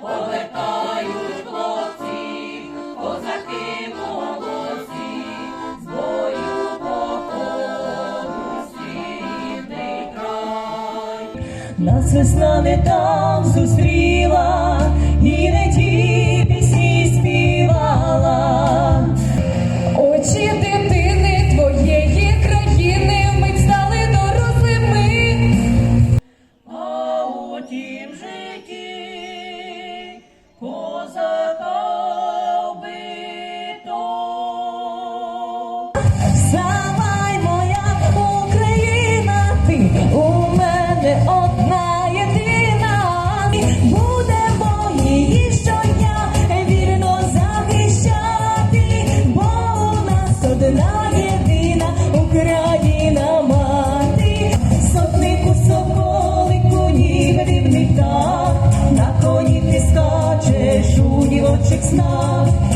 повертають хлопці, козаки молодці, з бою походу світний край. Нас весна не там зустріла, і не козака вбито. your tricks now.